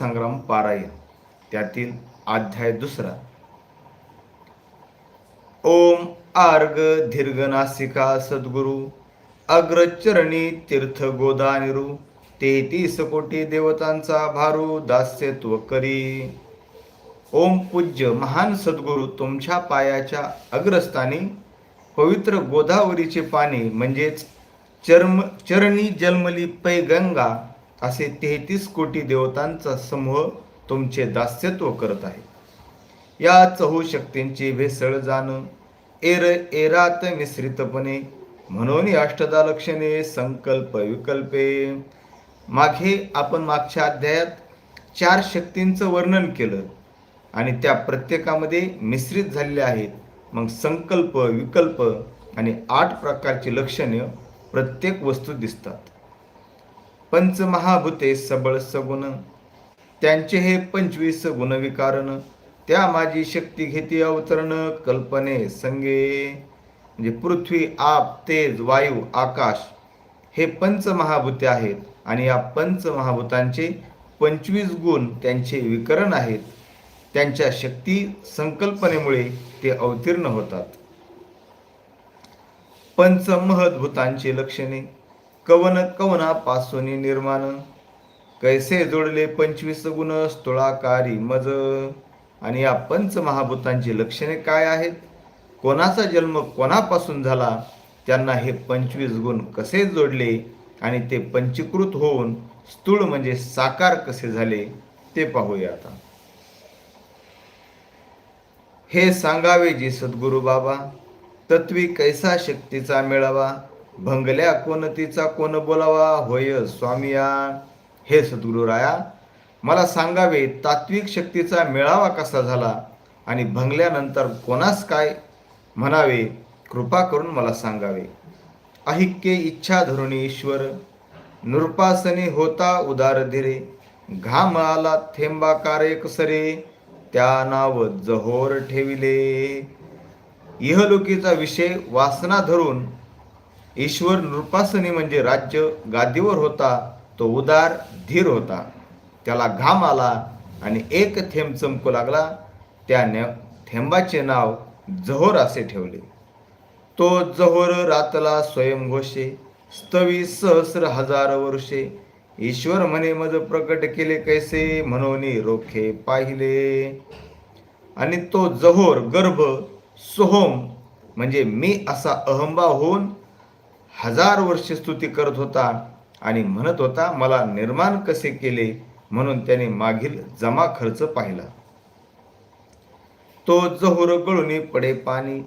संग्राम पारायण त्यातील अध्याय दुसरा. ओम आर्ग दीर्घ नासिका सद्गुरु अग्रचरणी तीर्थ गोदानिरू तेहतीस कोटी देवतांचा भारू दास्यत्व करी. ओम पूज्य महान सद्गुरू तुमच्या पायाच्या अग्रस्थानी पवित्र गोदावरीचे पाणी म्हणजेच चर्म चरणी जन्मली पै गंगा असे तेहतीस कोटी देवतांचा समूह तुमचे दास्यत्व करत आहे. या चहू शक्तींची भेसळ जाणं एर एरात मिश्रितपणे म्हणून अष्टदा लक्षणे संकल्प विकल्पे. मागे आपण मागच्या अध्यायात चार शक्तींचं वर्णन केलं आणि त्या प्रत्येकामध्ये मिश्रित झालेल्या आहेत. मग संकल्प विकल्प आणि आठ प्रकारची लक्षणे प्रत्येक वस्तू दिसतात. पंचमहाभूते सबळ सगुण. त्यांचे हे पंचवीस गुणविकारण त्या माझी शक्ती घेती अवतरण कल्पने संगे. म्हणजे पृथ्वी आप तेज वायू आकाश हे पंचमहाभूते आहेत. आणि या पंचमहाभूतांचे पंचवीस गुण त्यांचे विकरण आहेत. त्यांच्या शक्ती संकल्पनेमुळे ते अवतीर्ण होतात. पंचमहद्भूतांची लक्षणे. कवन कवनापासून निर्माण? कैसे जोडले पंचवीस गुण स्थूळाकारी मज? आणि या पंच महाभूतांची लक्षणे काय आहेत? कोणाचा जन्म कोणापासून झाला? त्यांना हे पंचवीस गुण कसे जोडले? आणि ते पंचीकृत होऊन स्थूळ म्हणजे साकार कसे झाले? ते पाहूया आता. हे सांगावे जी सद्गुरु बाबा तत्वी कैसा शक्तीचा मेळावा? भंगल्या कोण तिचा कोण बोलावा? होय स्वामीया. हे सद्गुरु राया मला सांगावे तात्विक शक्तीचा मेळावा कसा झाला? आणि भंगल्यानंतर कोणास काय म्हणावे? कृपा करून मला सांगावे. अहिक्य इच्छा धरुणी ईश्वर नृपासनी होता उदार धीरे घाम आला थेंबाकारे कसरे त्या नाव जहोर ठेविले. इहलोकीचा विषय वासना धरून ईश्वर नृपासनी म्हणजे राज्य गादीवर होता तो उदार धीर होता. त्याला घाम आला आणि एक थेंब चमकू लागला. त्या थेंबाचे नाव जहोर असे ठेवले. तो जहोर रातला स्वयंघोषे स्तवी सहस्र हजार वर्षे. ईश्वर म्हणे मज प्रकट केले कैसे? म्हणून रोखे पाहिले. आणि तो जहोर गर्भ सोहोम म्हणजे मी असा अहंबा होऊन हजार वर्ष स्तुती करत होता आणि म्हणत होता मला निर्माण कसे केले? म्हणून त्याने मागील जमा खर्च पाहिला. तो जहोर गळून पडे पाणी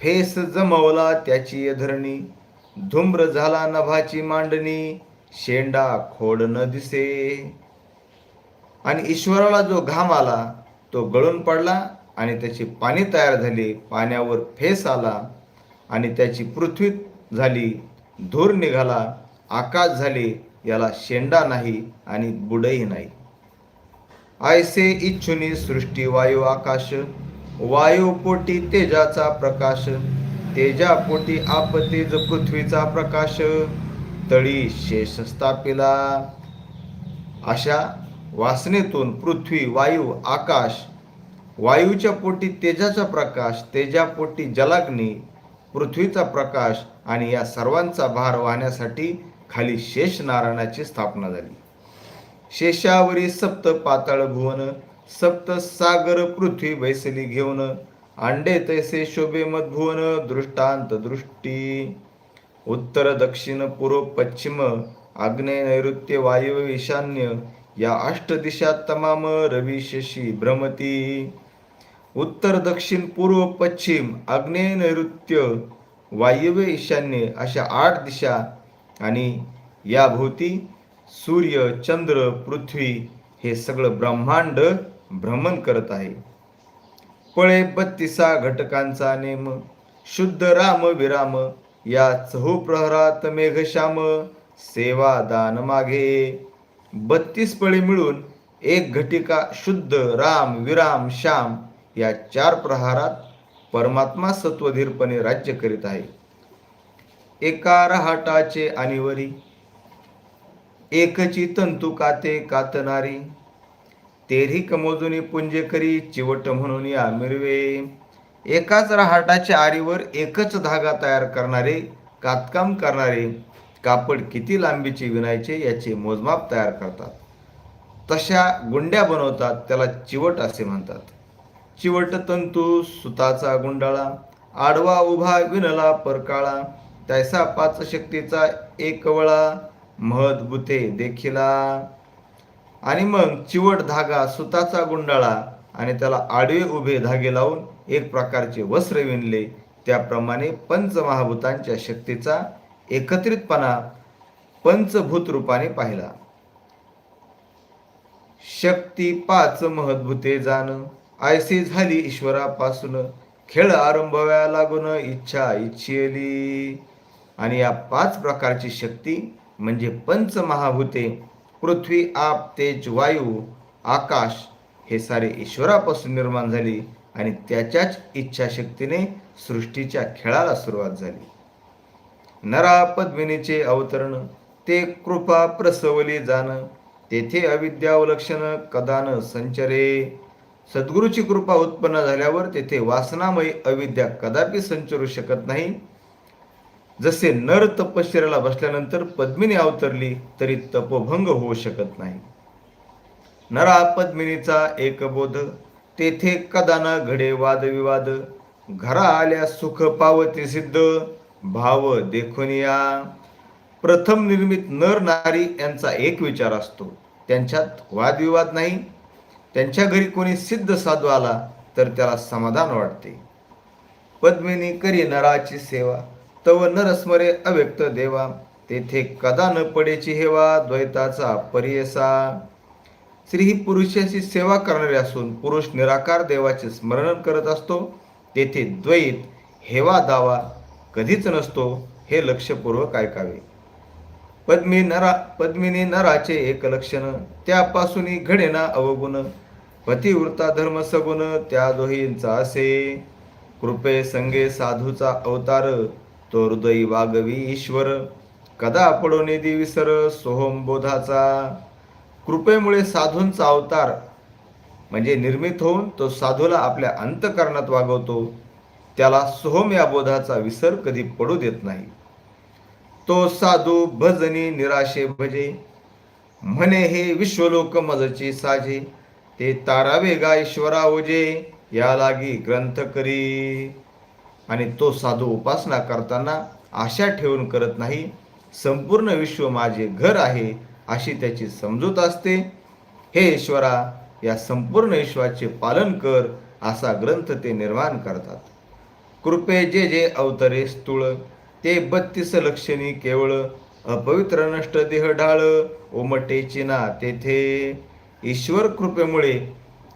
फेस जमवला त्याची धरणी धुम्र झाला नभाची मांडणी शेंडा खोड न दिसे. आणि ईश्वराला जो घाम आला तो गळून पडला आणि त्याची पाणी तयार झाली पाण्यावर फेस आला आणि त्याची पृथ्वीत झाली. धूर निघाला आकाश झाले याला शेंडा नाही आणि बुडही नाही. आयसे इच्छुनी सृष्टी वायू आकाश वायू पोटी तेजाचा प्रकाश तेजा पोटी आप तेज पृथ्वीचा प्रकाश तळी शेष स्थापिला. अशा वासनेतून पृथ्वी वायू आकाश वायूच्या पोटी तेजाचा प्रकाश तेजापोटी जलाग्नी पृथ्वीचा प्रकाश आणि या सर्वांचा भार वाहण्यासाठी खाली शेष नारायणाची स्थापना झाली. शेषावरी सप्त पाताळ भुवन सप्त सागर पृथ्वी बैसली घेऊन अंडे तैसे शोभे मधभुवन दृष्टांत दृष्टी. उत्तर दक्षिण पूर्व पश्चिम आग्नेय नैऋत्य वायव्य ईशान्य या अष्ट दिशा तमाम रवी शशी भ्रमती. उत्तर दक्षिण पूर्व पश्चिम आग्नेय नैऋत्य वायव्य ईशान्य अशा आठ दिशा आणि याभोवती सूर्य चंद्र पृथ्वी हे सगळं ब्रह्मांड भ्रमण करत आहे. पळे बत्तीसा घटकांचा नेम शुद्ध राम विराम या चहूप्रहरात मेघश्याम सेवा दान मागे. बत्तीस पळे मिळून एक घटिका शुद्ध राम विराम श्याम या चार प्रहारात परमात्मा सत्वधीरपणे राज्य करीत आहे. एका रहाटाचे अनिवरी एकची तंतू काते कातणारी तेरी कमोजुनी पुंजे करी चिवट म्हणून या मिरवे. एकाच रहाटाच्या आरीवर एकच धागा तयार करणारे कातकाम करणारे कापड किती लांबीचे विणायचे याचे मोजमाप तयार करतात. तशा गुंड्या बनवतात त्याला चिवट असे म्हणतात. चिवट तंतू सुताचा गुंडाळा आडवा उभा विणला परकाळा तैसा पाच शक्तीचा एक वळा महद बुते देखिला. आणि मग चिवट धागा सुताचा गुंडाळा आणि त्याला आडवे उभे धागे लावून एक प्रकारचे वस्त्र विणले. त्याप्रमाणे पंचमहाभूतांच्या शक्तीचा एकत्रितपणा पंचभूत रूपाने पाहिला. शक्ती पाच महद्भूते जाण. आयसी झाली ईश्वरापासून. खेळ आरंभव्या लागून इच्छा इच्छिली. आणि या पाच प्रकारची शक्ती म्हणजे पंचमहाभूते पृथ्वी आप तेज वायू आकाश हे सारे ईश्वरापासून निर्माण झाले आणि त्याच्याच इच्छाशक्तीने सृष्टीच्या खेळाला सुरुवात झाली. नरा पद्मिनीचे अवतरण ते कृपा प्रसवली जाण तेथे अविद्यावलक्षण कदान संचरे. सद्गुरूची कृपा उत्पन्न झाल्यावर तेथे वासनामयी अविद्या कदापि संचरू शकत नाही. जसे नर तपश्चर्याला बसल्यानंतर पद्मिनी अवतरली तरी तपोभंग होऊ शकत नाही. नरा पद्मिनीचा एक बोध तेथे कदाना घडे वादविवाद घरा आल्या सुख पावती सिद्ध भाव देखून या. प्रथम निर्मित नर नारी यांचा एक विचार असतो त्यांच्यात वादविवाद नाही. त्यांच्या घरी कोणी सिद्ध साधू आला तर त्याला समाधान वाटते. पद्मिनी करी नराची सेवा तव नरस्मरे अव्यक्त देवा तेथे कदा न पडेची हेवा द्वैताचा परियसा. स्त्री ही पुरुषाची सेवा करणारी असून पुरुष निराकार देवाचे स्मरण करत असतो तेथे द्वैत हेवा दावा कधीच नसतो हे लक्षपूर्वक ऐकावे. पद्मी नरा पद्मिनी नराचे एक लक्षण त्यापासून घडेना अवगुण पतिवृत्ता धर्म सगुण त्या दोहींचा असे कृपे संगे साधूचा अवतार तो हृदयी वागवी ईश्वर. कदा पडून निधी विसर सोहम बोधाचा. कृपेमुळे साधूंचा अवतार म्हणजे निर्मित होऊन तो साधूला आपल्या अंतकरणात वागवतो. त्याला सोहम या बोधाचा विसर कधी पडू देत नाही. तो साधू भजनी निराशे भजे. म्हणे हे विश्वलोक मजची साजे. ते तारावे गा ईश्वरा ओजे या लागी ग्रंथ करी. आणि तो साधू उपासना करताना आशा ठेवून करत नाही संपूर्ण विश्व माझे घर आहे अशी त्याची समजूत असते. हे ईश्वरा या संपूर्ण विश्वाचे पालन कर असा ग्रंथ ते निर्माण करतात. कृपे जे जे अवतरे स्थूळ ते बत्तीस लक्षणी केवळ अपवित्र नष्ट देह ढाळ ओमटे ना तेथे. ईश्वर कृपेमुळे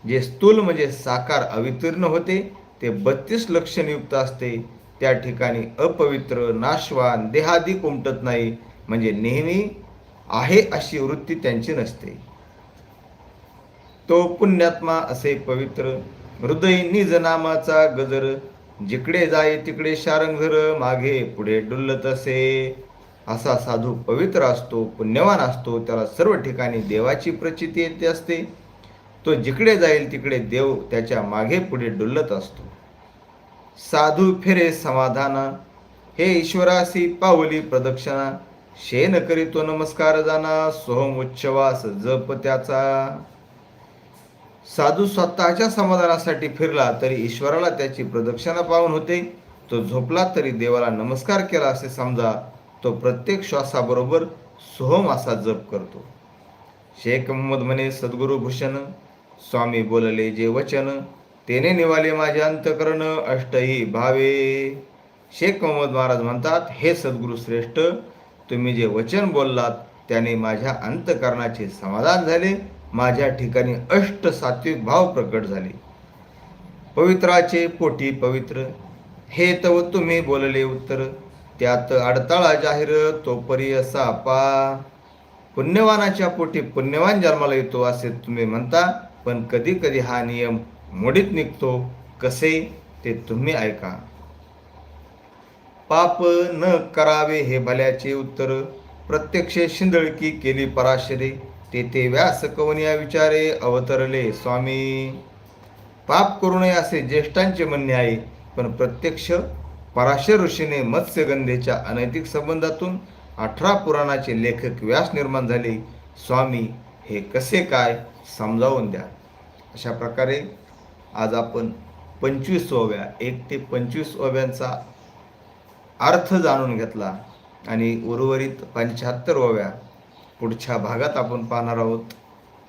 जे स्थूल म्हणजे साकार अवितीर्ण होते ते बत्तीस लक्षणयुक्त असते. त्या ठिकाणी अपवित्र नाशवान देहादी कुमटत नाही म्हणजे नेहमी आहे अशी वृत्ती त्यांची नसते. तो पुण्यात्मा असे पवित्र हृदय निज नामाचा गजर जिकडे जाई तिकडे शारंगधर मागे पुढे डुलत असे. असा साधू पवित्र असतो पुण्यवान असतो त्याला सर्व ठिकाणी देवाची प्रचिती येते असते. तो जिकडे जाईल तिकडे देव त्याच्यामागे पुढे डुलत असतो. साधू फिरे समाधान हे ईश्वरासी पावली प्रदक्षिणा शेन करीतो नमस्कार जाना सोहम उच्छवास जप त्याचा. साधू स्वतःच्या समाधानासाठी फिरला तरी ईश्वराला त्याची प्रदक्षिणा पाहून होते. तो झोपला तरी देवाला नमस्कार केला असे समजा तो प्रत्येक श्वासाबरोबर सोहम असा जप करतो. शेख मोहम्मद म्हणे सद्गुरु भूषण स्वामी बोलले जे वचन तेने निवाले माझे अंतकरण अष्टही भावे. शेख मोहम्मद महाराज म्हणतात हे सद्गुरु श्रेष्ठ तुम्ही जे वचन बोललात त्याने माझ्या अंतकरणाचे समाधान झाले माझ्या ठिकाणी अष्ट सात्विक भाव प्रकट झाले. पवित्राचे पोटी पवित्र हे तव तुम्ही बोलले उत्तर त्यात अडताळा जाहीर तोपरी असा पा. पुण्यवानाच्या पोटी पुण्यवान जन्माला येतो असे तुम्ही म्हणता पण कधी कधी हा नियम मोडीत निघतो कसे ते तुम्ही ऐका. पाप न करावे हे भल्याचे उत्तर प्रत्यक्ष शिंदळकी केली पराशरे तेथे व्यास कवनिया विचारे अवतरले स्वामी. पाप करू नये असे ज्येष्ठांचे म्हणणे आहे पण प्रत्यक्ष पराशर ऋषीने मत्स्यगंधेच्या अनैतिक संबंधातून अठरा पुराणाचे लेखक व्यास निर्माण झाले. स्वामी हे कसे काय? समजावून द्या. अशा प्रकारे आज आपण पंचवीस ओव्या एक ते पंचवीस ओव्यांचा अर्थ जाणून घेतला आणि उर्वरित पंच्याहत्तर ओव्या पुढच्या भागात आपण पाहणार आहोत.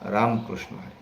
रामकृष्ण हरी.